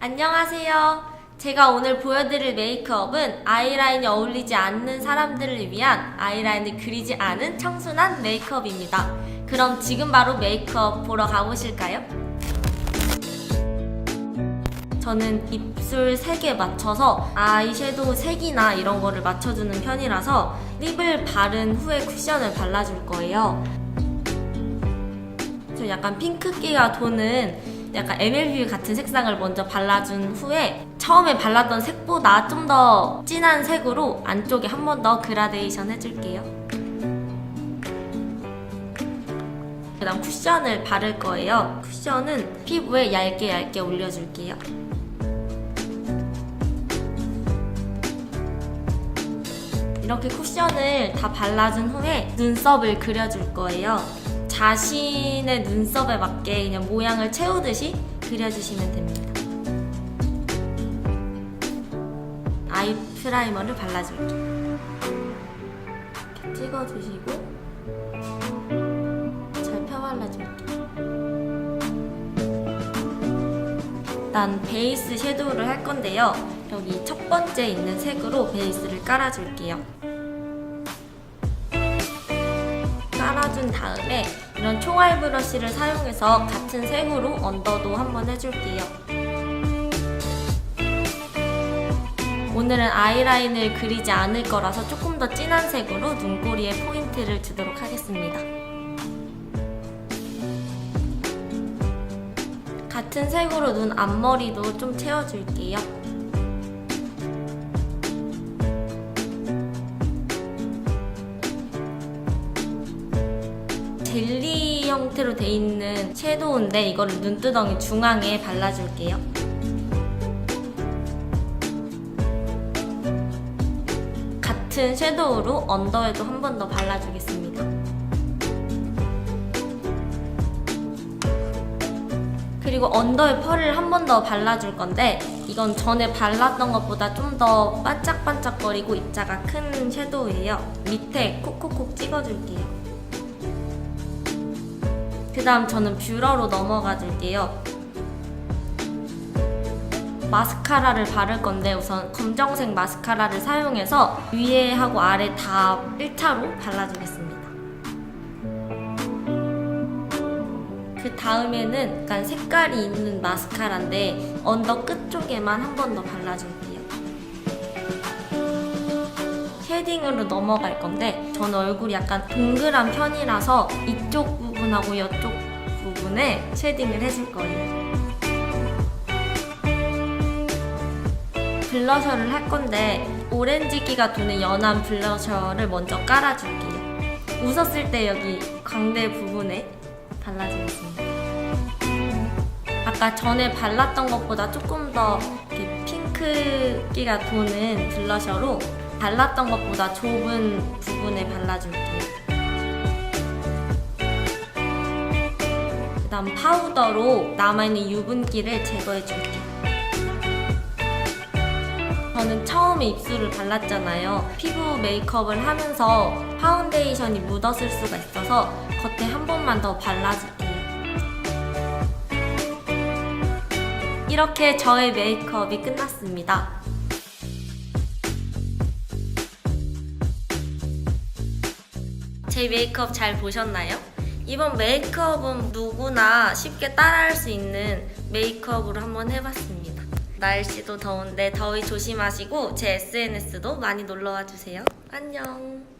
안녕하세요. 제가 오늘 보여드릴 메이크업은 아이라인이 어울리지 않는 사람들을 위한 아이라인을 그리지 않은 청순한 메이크업입니다. 그럼 지금 바로 메이크업 보러 가보실까요? 저는 입술 색에 맞춰서 아이섀도우 색이나 이런 거를 맞춰주는 편이라서 립을 바른 후에 쿠션을 발라줄 거예요. 저 약간 핑크기가 도는 약간 MLB 같은 색상을 먼저 발라준 후에 처음에 발랐던 색보다 좀 더 진한 색으로 안쪽에 한 번 더 그라데이션 해줄게요. 그 다음 쿠션을 바를 거예요. 쿠션은 피부에 얇게 얇게 올려줄게요. 이렇게 쿠션을 다 발라준 후에 눈썹을 그려줄 거예요. 자신의 눈썹에 맞게 그냥 모양을 채우듯이 그려주시면 됩니다. 아이 프라이머를 발라줄게요. 이렇게 찍어주시고 잘 펴발라줄게요. 일단 베이스 섀도우를 할 건데요. 여기 첫 번째 있는 색으로 베이스를 깔아줄게요. 깔아준 다음에 이런 총알 브러쉬를 사용해서 같은 색으로 언더도 한번 해줄게요. 오늘은 아이라인을 그리지 않을 거라서 조금 더 진한 색으로 눈꼬리에 포인트를 주도록 하겠습니다. 같은 색으로 눈 앞머리도 좀 채워줄게요. 젤리 형태로 돼 있는 섀도우인데 이거를 눈두덩이 중앙에 발라줄게요. 같은 섀도우로 언더에도 한 번 더 발라주겠습니다. 그리고 언더에 펄을 한 번 더 발라줄 건데 이건 전에 발랐던 것보다 좀 더 반짝반짝거리고 입자가 큰 섀도우예요. 밑에 콕콕콕 찍어줄게요. 그 다음 저는 뷰러로 넘어가 줄게요. 마스카라를 바를 건데 우선 검정색 마스카라를 사용해서 위에 하고 아래 다 1차로 발라주겠습니다. 그 다음에는 약간 색깔이 있는 마스카라인데 언더 끝 쪽에만 한 번 더 발라줄게요. 쉐딩으로 넘어갈 건데 저는 얼굴이 약간 동그란 편이라서 이쪽 부분하고 이쪽 부분에 쉐딩을 해줄 거예요. 블러셔를 할 건데 오렌지기가 도는 연한 블러셔를 먼저 깔아줄게요. 웃었을 때 여기 광대 부분에 발라주겠습니다. 아까 전에 발랐던 것보다 조금 더 핑크기가 도는 블러셔로 발랐던 것보다 좁은 부분에 발라줄게요. 그 다음 파우더로 남아있는 유분기를 제거해 줄게요. 저는 처음에 입술을 발랐잖아요. 피부 메이크업을 하면서 파운데이션이 묻었을 수가 있어서 겉에 한 번만 더 발라줄게요. 이렇게 저의 메이크업이 끝났습니다. 제 메이크업 잘 보셨나요? 이번 메이크업은 누구나 쉽게 따라할 수 있는 메이크업으로 한번 해봤습니다. 날씨도 더운데 더위 조심하시고 제 SNS도 많이 놀러와 주세요. 안녕.